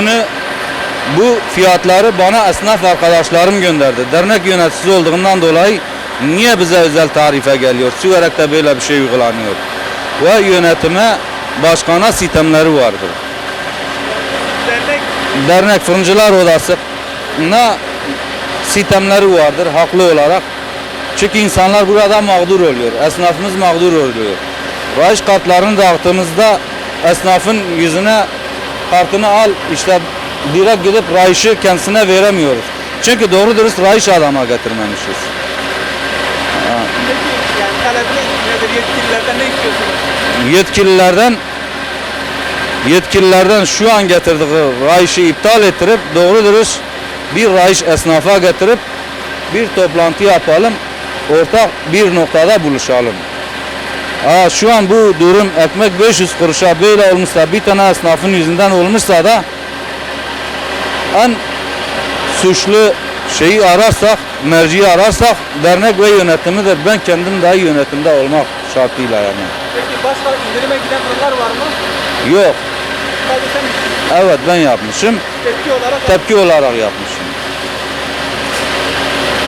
bunu bu fiyatları bana esnaf arkadaşlarım gönderdi. Dernek yöneticisi olduğundan dolayı niye bize özel tarife geliyor? Süverek'te böyle bir şey uygulanıyor. Ve yönetime, başkana sitemleri vardır. Dernek Dernek Fırıncılar Odası ne sitemleri vardır haklı olarak. Çünkü insanlar burada mağdur oluyor. Esnafımız mağdur oluyor. Rayiç kartlarını dağıttığımızda esnafın yüzüne kartını al işte direkt gidip rayişi kendisine veremiyoruz. Çünkü doğru dürüst rayiç adama getirmemişiz. peki yani talebiniz nedir? Yetkililerden ne istiyorsunuz? yetkililerden yetkililerden şu an getirdiği rayişi iptal ettirip doğru dürüst bir rayiş esnafa getirip bir toplantı yapalım. Ortak bir noktada buluşalım. Aa, şu an bu durum ekmek 500 kuruşa böyle olmuşsa bir tane esnafın yüzünden olmuşsa da en suçlu şeyi ararsak, merciyi ararsak dernek ve yönetimidir. Ben kendim dahi yönetimde olmak şartıyla yani. Peki başka indirime giden fırınlar var mı? Yok. Sadece sen Evet ben yapmışım. tepki olarak Tepki olarak yapmışım.